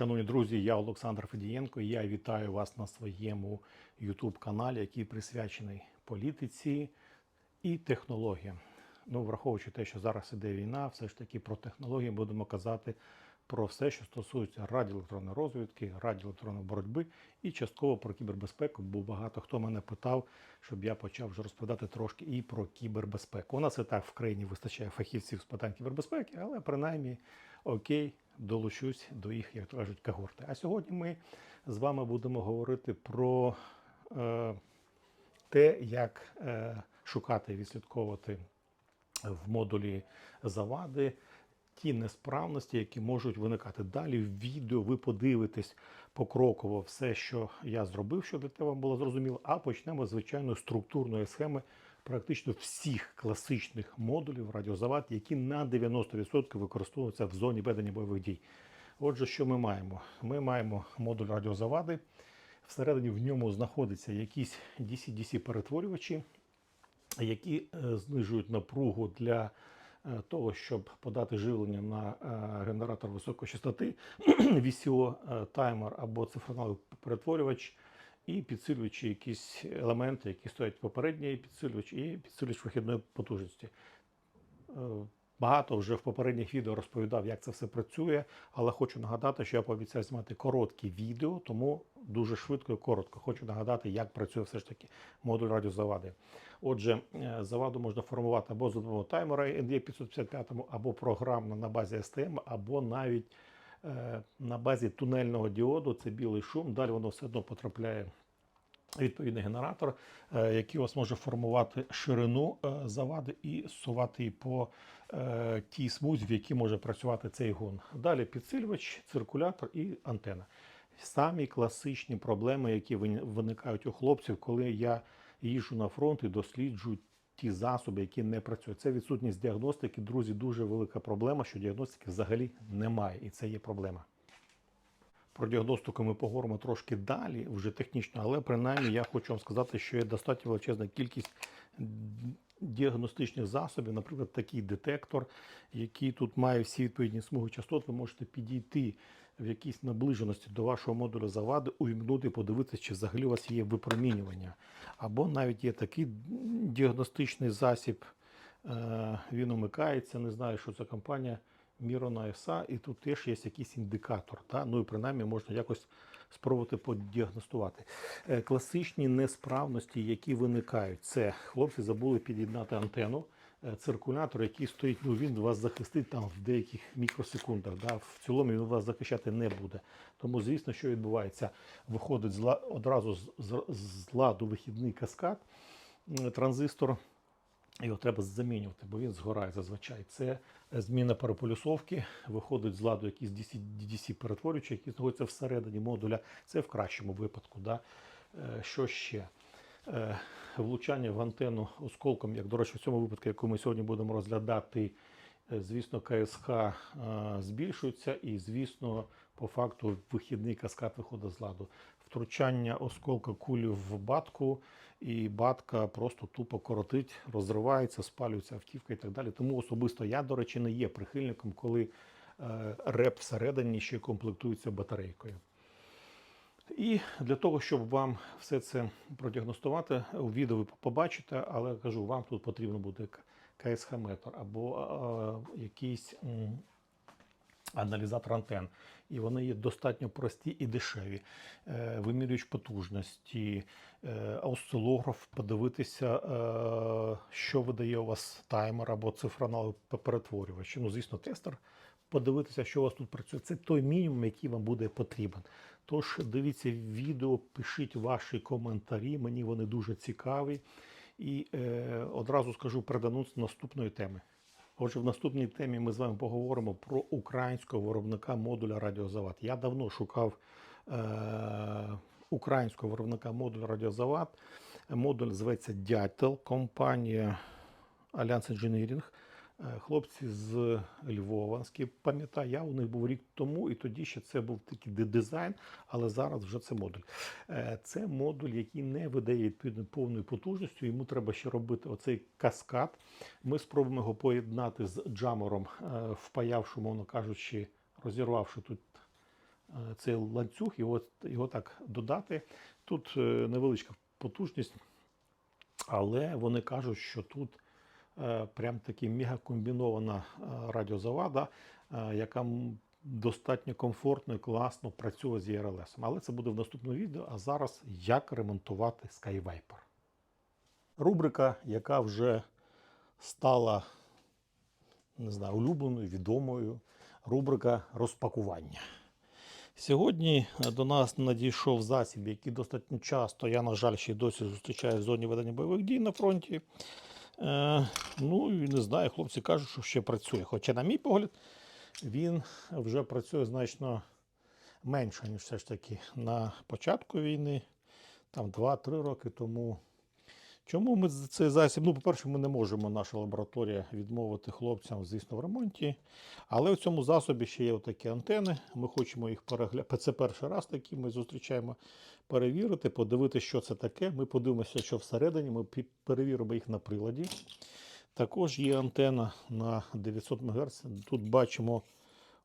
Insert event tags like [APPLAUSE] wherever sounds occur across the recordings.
Шановні друзі, я Олександр Федієнко. Я вітаю вас на своєму YouTube каналі, який присвячений політиці і технологіям. Ну, враховуючи те, що зараз іде війна, все ж таки про технології будемо казати про все, що стосується радіоелектронної розвідки, радіоелектронної боротьби і частково про кібербезпеку, бо багато хто мене питав, щоб я почав вже розповідати трошки і про кібербезпеку. У нас і так в країні вистачає фахівців з питань кібербезпеки, але принаймні окей, долучусь до їх, як кажуть, когорти. А сьогодні ми з вами будемо говорити про е, те, як е, шукати і відслідковувати в модулі завади ті несправності, які можуть виникати. Далі в відео ви подивитесь покроково все, що я зробив, щоб для тебе було зрозуміло. А почнемо, звичайно, з структурної схеми практично всіх класичних модулів радіозавад, які на 90% використовуються в зоні ведення бойових дій. Отже, що ми маємо? Ми маємо модуль радіозавади. Всередині в ньому знаходяться якісь DC-DC перетворювачі, які е, знижують напругу для того, щоб подати живлення на е, генератор високої частоти, [CLEARS THROAT] VCO е, таймер або цифроновий перетворювач, і підсилюючи якісь елементи, які стоять попередній підсилювач і підсилювач вихідної потужності. Е, Багато вже в попередніх відео розповідав, як це все працює, але хочу нагадати, що я пообіцяв знімати короткі відео, тому дуже швидко і коротко. Хочу нагадати, як працює все ж таки модуль радіозавади. Отже, е, заваду можна формувати або за допомогою таймера ND 555, або програмно на базі STM, або навіть е, на базі тунельного діоду. Це білий шум. Далі воно все одно потрапляє відповідний генератор, е, який у вас може формувати ширину е, завади і сувати її по е, тій смузі, в якій може працювати цей гон. Далі підсилювач, циркулятор і антена. Самі класичні проблеми, які виникають у хлопців, коли я їжджу на фронт і досліджую ті засоби, які не працюють. Це відсутність діагностики. Друзі, дуже велика проблема, що діагностики взагалі немає, і це є проблема. Про діагностику ми поговоримо трошки далі, вже технічно, але принаймні я хочу вам сказати, що є достатньо величезна кількість діагностичних засобів, наприклад, такий детектор, який тут має всі відповідні смуги частот. Ви можете підійти в якійсь наближеності до вашого модуля завади, увімкнути, подивитися, чи взагалі у вас є випромінювання. Або навіть є такий діагностичний засіб, е, він умикається, не знаю, що це компанія. Мірона СА, і тут теж є якийсь індикатор. Та? Ну і принаймні можна якось спробувати подіагностувати. Е, Класичні несправності, які виникають, це хлопці забули під'єднати антенну. Е, Циркулятор, який стоїть, ну він вас захистить там в деяких мікросекундах. Да? В цілому він вас захищати не буде. Тому, звісно, що відбувається, виходить з одразу з, з, з ладу вихідний каскад, транзистор. Його треба замінювати, бо він згорає зазвичай. Це зміна переполюсовки, виходить з ладу якісь dc перетворюючі які знаходяться всередині модуля. Це в кращому випадку. Да? Е, Що ще? Е, Влучання в антенну осколком, як, до речі, в цьому випадку, яку ми сьогодні будемо розглядати, е, звісно, КСХ е, збільшується, і, звісно, по факту вихідний каскад виходить з ладу. Втручання осколка кулі в батку, і батка просто тупо коротить, розривається, спалюється автівка і так далі. Тому особисто я, до речі, не є прихильником, коли реп всередині ще комплектується батарейкою. І для того, щоб вам все це продіагностувати, у відео ви побачите, але кажу, вам тут потрібно буде КСХ-метр або е, якийсь м, аналізатор антен. І вони є достатньо прості і дешеві. Е, Вимірюють потужності, е, осцилограф, подивитися, е, що видає у вас таймер або цифроновий перетворювач. Ну, звісно, тестер. Подивитися, що у вас тут працює. Це той мінімум, який вам буде потрібен. Тож дивіться відео, пишіть ваші коментарі, мені вони дуже цікаві. І е, одразу скажу переданусь наступної теми. Отже, в наступній темі ми з вами поговоримо про українського виробника модуля радіозавод. Я давно шукав е, українського виробника модуля радіозавод. Модуль зветься Дятел, компанія Alliance Engineering. Е, Хлопці з Львова, пам'ятаю, я у них був рік тому, і тоді ще це був такий дизайн, але зараз вже це модуль. Е, Це модуль, який не видає відповідно повною потужністю. Йому треба ще робити оцей каскад. Ми спробуємо його поєднати з джамером, е, впаявши, мовно кажучи, розірвавши тут цей ланцюг, його, його так додати. Тут невеличка потужність, але вони кажуть, що тут прям таки мегакомбінована е, радіозавада, е, яка достатньо комфортно і класно працює з ERLS. Але це буде в наступному відео. А зараз як ремонтувати SkyViper. Рубрика, яка вже стала не знаю, улюбленою, відомою, рубрика розпакування. Сьогодні е, до нас надійшов засіб, який достатньо часто, я, на жаль, ще й досі зустрічаю в зоні ведення бойових дій на фронті. Е, ну і не знаю, хлопці кажуть, що ще працює. Хоча, на мій погляд, він вже працює значно менше, ніж все ж таки на початку війни, там 2-3 роки тому. Чому ми цей засіб? Ну, по-перше, ми не можемо, наша лабораторія, відмовити хлопцям, звісно, в ремонті. Але в цьому засобі ще є такі антени. Ми хочемо їх переглянути. Це перший раз такі ми зустрічаємо перевірити, подивитися, що це таке. Ми подивимося, що всередині. Ми перевіримо їх на приладі. Також є антена на 900 МГц. Тут бачимо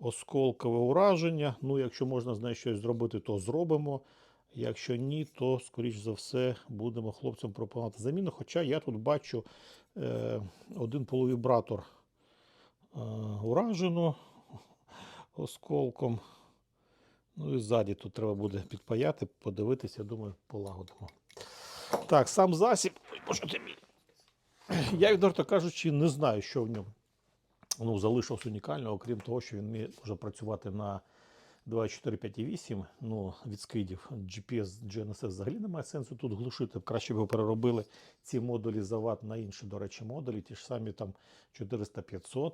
осколкове ураження. Ну, якщо можна з нею щось зробити, то зробимо. Якщо ні, то, скоріш за все, будемо хлопцям пропонувати заміну. Хоча я тут бачу е, один полувібратор е, уражено осколком. Ну і ззаді тут треба буде підпаяти, подивитися, думаю, полагодимо. Так, сам засіб. Ой, боже ти. Я, відверто кажучи, не знаю, що в ньому ну, залишилось унікально, окрім того, що він може працювати на 2458, ну, від скидів. GPS, GNSS взагалі немає сенсу тут глушити. Краще б переробили ці модулі завод на інші, до речі, модулі, ті ж самі там 400-500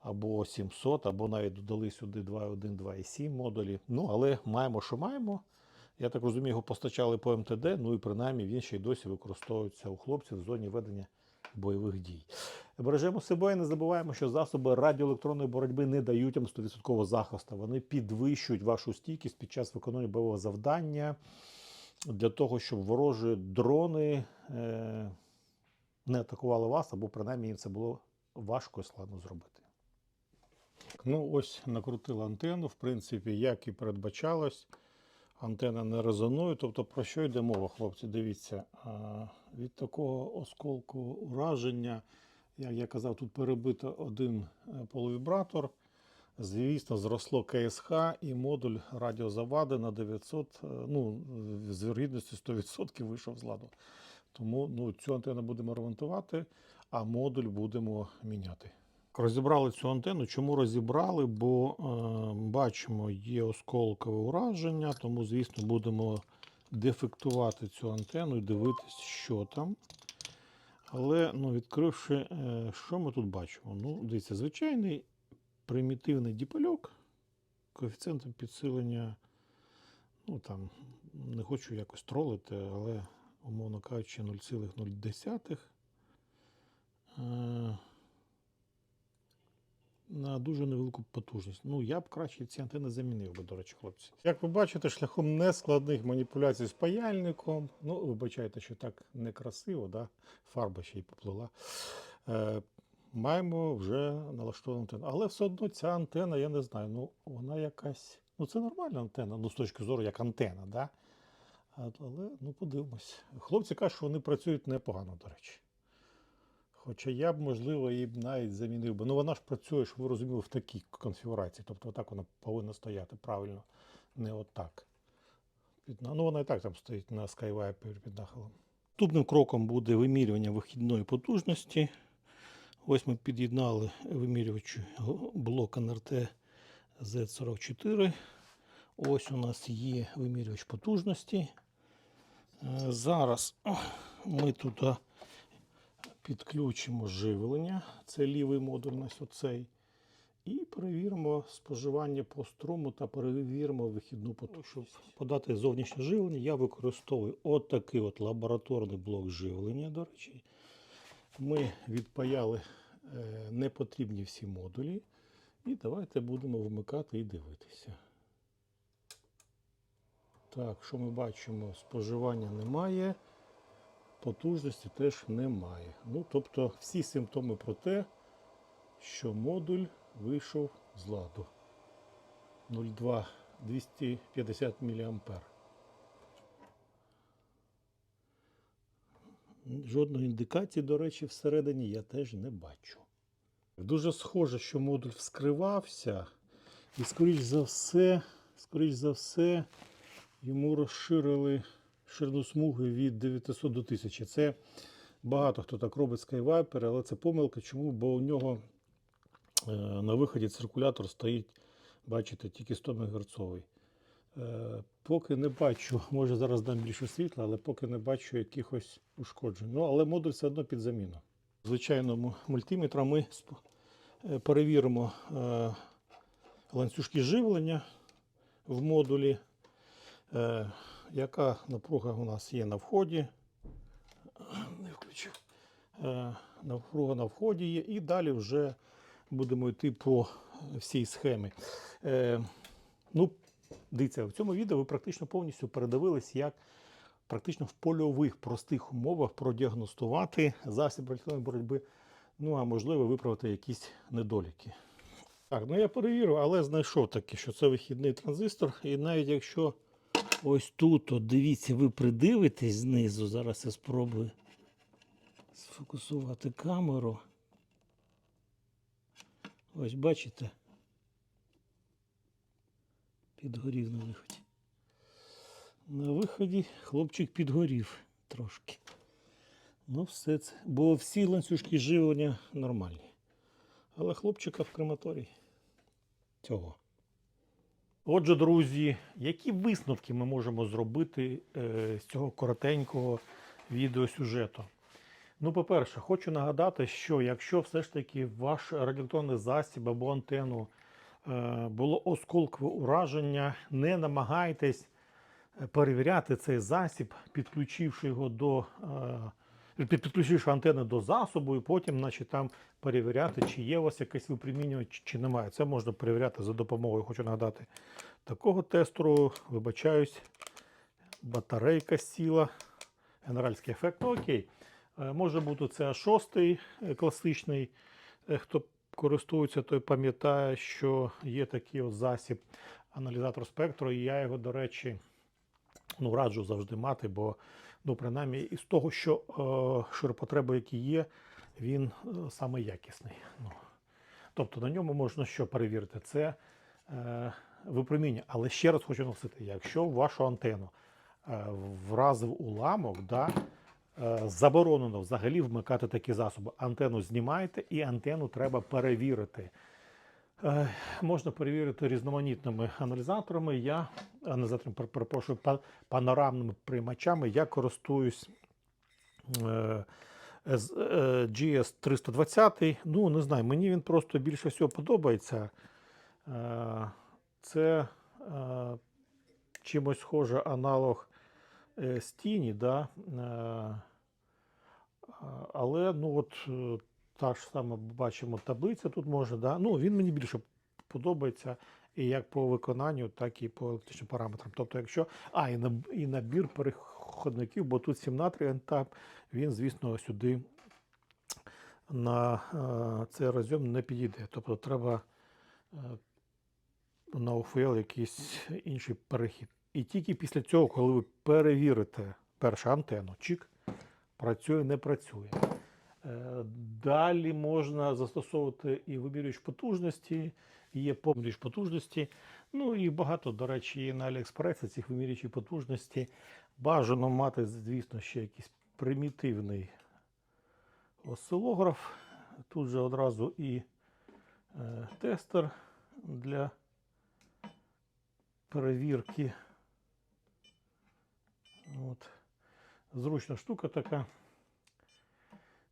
або 700, або навіть додали сюди 2.1, 2.7 модулі. Ну, але маємо, що маємо. Я так розумію, його постачали по МТД, ну і принаймні він ще й досі використовується у хлопців в зоні ведення бойових дій. Бережемо себе і не забуваємо, що засоби радіоелектронної боротьби не дають вам 100% захисту. Вони підвищують вашу стійкість під час виконання бойового завдання для того, щоб ворожі дрони е, не атакували вас, або принаймні це було важко і складно зробити. Ну, ось накрутила антенну, в принципі, як і передбачалось. Антенна не резонує. Тобто, про що йде мова, хлопці? Дивіться, від такого осколку ураження, як я казав, тут перебито один е, полувібратор. Звісно, зросло КСХ і модуль радіозавади на 900, е, ну, з вірогідністю 100% вийшов з ладу. Тому ну, цю антенну будемо ремонтувати, а модуль будемо міняти. Розібрали цю антенну. Чому розібрали? Бо е, бачимо, є осколкове ураження, тому, звісно, будемо дефектувати цю антенну і дивитись, що там. Але ну, відкривши, е, що ми тут бачимо? Ну, дивіться, звичайний примітивний діпальок, коефіцієнтом підсилення. Ну там не хочу якось тролити, але, умовно кажучи, 0,0. На дуже невелику потужність. Ну, я б краще ці антени замінив би, до речі, хлопці. Як ви бачите, шляхом нескладних маніпуляцій з паяльником. Ну, вибачайте, що так некрасиво, да? фарба ще й поплила. Е, маємо вже налаштовану антенну. Але все одно ця антена, я не знаю, ну вона якась. Ну, це нормальна антенна, ну, з точки зору як антена, да? Але ну, подивимось. Хлопці кажуть, що вони працюють непогано, до речі. Хоча я б, можливо, її б навіть замінив би. Ну, вона ж працює, щоб ви розуміли, в такій конфігурації. Тобто отак вона повинна стояти правильно, не отак. Ну, вона і так там стоїть на Skywire під нахилом. Наступним кроком буде вимірювання вихідної потужності. Ось ми під'єднали вимірювач блок НРТ Z44. Ось у нас є вимірювач потужності. Е, Зараз ми туди підключимо живлення, це лівий модуль у нас оцей. І перевіримо споживання по струму та перевіримо вихідну потужність. Щоб подати зовнішнє живлення, я використовую отакий от лабораторний блок живлення, до речі. Ми відпаяли е, непотрібні всі модулі. І давайте будемо вмикати і дивитися. Так, що ми бачимо? Споживання немає, потужності теж немає. Ну, тобто всі симптоми про те, що модуль вийшов з ладу. 0,2 250 мА. Жодної індикації, до речі, всередині я теж не бачу. Дуже схоже, що модуль вскривався, і, скоріш за все, скоріш за все, йому розширили ширину смуги від 900 до 1000. Це багато хто так робить Skyviper, але це помилка. Чому? Бо у нього е, на виході циркулятор стоїть, бачите, тільки 100 МГц. Е, Поки не бачу, [LAUGHS] може зараз дам більше світла, але поки не бачу якихось ушкоджень. Ну, але модуль все одно під заміну. Звичайному мультиметром ми е, перевіримо ланцюжки живлення в модулі, яка напруга у нас є на вході. Не включив. Е, Напруга на вході є, і далі вже будемо йти по всій схемі. Е, Ну, дивіться, в цьому відео ви практично повністю передивились, як практично в польових простих умовах продіагностувати засіб електронної боротьби, ну а можливо виправити якісь недоліки. Так, ну я перевірив, але знайшов таки, що це вихідний транзистор. І навіть якщо ось тут, от дивіться, ви придивитесь знизу, зараз я спробую сфокусувати камеру. Ось бачите? Підгорів на виході. На виході хлопчик підгорів трошки. Ну, все це. Бо всі ланцюжки живлення нормальні. Але хлопчика в крематорій цього. Отже, друзі, які висновки ми можемо зробити е, з цього коротенького відеосюжету? Ну, по-перше, хочу нагадати, що якщо все ж таки ваш радіоелектронний засіб або антенну е, було осколкове ураження, не намагайтесь е, перевіряти цей засіб, підключивши його до е, під- антенну до засобу, і потім, значить, там перевіряти, чи є у вас якесь випромінювання, чи- немає. Це можна перевіряти за допомогою, хочу нагадати, такого тестеру, вибачаюсь, батарейка сіла, генеральський ефект. Ну, окей. Е, Може бути це шостий е, класичний. Е, Хто користується, той пам'ятає, що є такий от засіб аналізатор спектру. І я його, до речі, ну, раджу завжди мати, бо ну, принаймні із того, що е, широпотреби, які є, він е, саме якісний. Ну, тобто на ньому можна що перевірити? Це е, випроміння. Але ще раз хочу наголосити, якщо вашу антенну е, вразив уламок, да, е, заборонено взагалі вмикати такі засоби. Антенну знімаєте і антенну треба перевірити. Е, Можна перевірити різноманітними аналізаторами. Я аналізаторами, перепрошую, панорамними приймачами. Я користуюсь е, е, GS 320. Ну, не знаю, мені він просто більше всього подобається. Це чимось схоже аналог Стіні, да? але ну от та ж сама бачимо таблиця тут може, да? ну він мені більше подобається і як по виконанню, так і по електричним параметрам. Тобто, якщо. А, і, наб- і набір переходників, бо тут 7 натрій ентап, він, звісно, сюди на е, цей розйом не підійде. Тобто треба е, на ОФЛ якийсь інший перехід. І тільки після цього, коли ви перевірите першу антенну, чик, працює, не працює. Е, Далі можна застосовувати і вимірювач потужності, є помірювач потужності. Ну і багато, до речі, є на Аліекспресі цих вимірювачів потужності. Бажано мати, звісно, ще якийсь примітивний осцилограф. Тут же одразу і е, тестер для перевірки. От. Зручна штука така.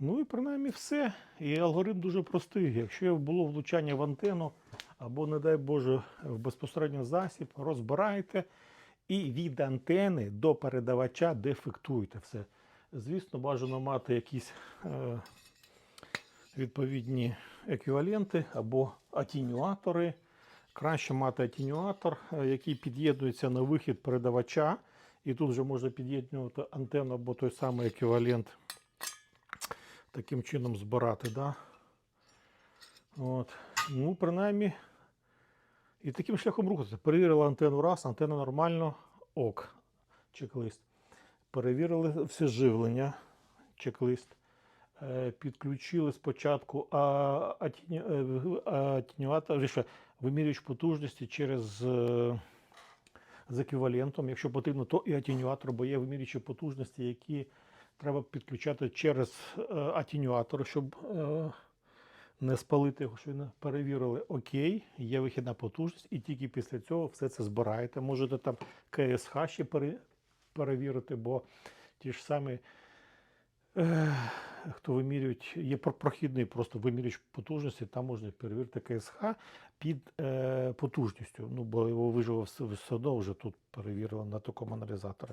Ну і принаймні все. І алгоритм дуже простий. Якщо було влучання в антенну або, не дай Боже, в безпосередньо засіб, розбираєте і від антени до передавача дефектуєте все. Звісно, бажано мати якісь е, відповідні еквіваленти або атінюатори. Краще мати атінюатор, е, який під'єднується на вихід передавача. І тут вже можна під'єднувати антенну або той самий еквівалент таким чином збирати. Да? От. Ну, принаймні, І таким шляхом рухатися. Перевірили антенну раз, антенна нормально, ок, чек-лист. Перевірили все живлення, чек-лист. Е, Підключили спочатку е, вірніше, вимірювач потужності через е, з еквівалентом. Якщо потрібно, то і атенюатор, бо є вимірювачі потужності, які треба підключати через е, атенюатор, щоб е, не спалити його, що не перевірили. Окей, є вихідна потужність, і тільки після цього все це збираєте. Можете там КСХ ще пере, перевірити, бо ті ж самі. Е, Хто вимірюють, є про- прохідний просто вимірювач потужності, там можна перевірити КСХ під е, потужністю. Ну, бо його виживо все, все одно вже тут перевірили на такому аналізаторі.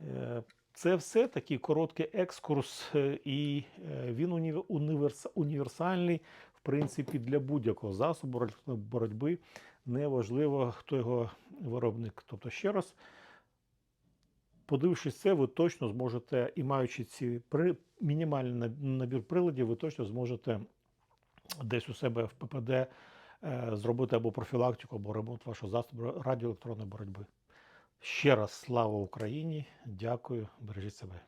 Е, це все такий короткий екскурс, е, і е, він універс, універсальний, в принципі, для будь-якого засобу боротьби. Неважливо, хто його виробник. Тобто, ще раз, подивившись це, ви точно зможете, і маючи ці при, мінімальний набір приладів, ви точно зможете десь у себе в ППД е, зробити або профілактику, або ремонт вашого засобу радіоелектронної боротьби. Ще раз слава Україні! Дякую, бережіть себе.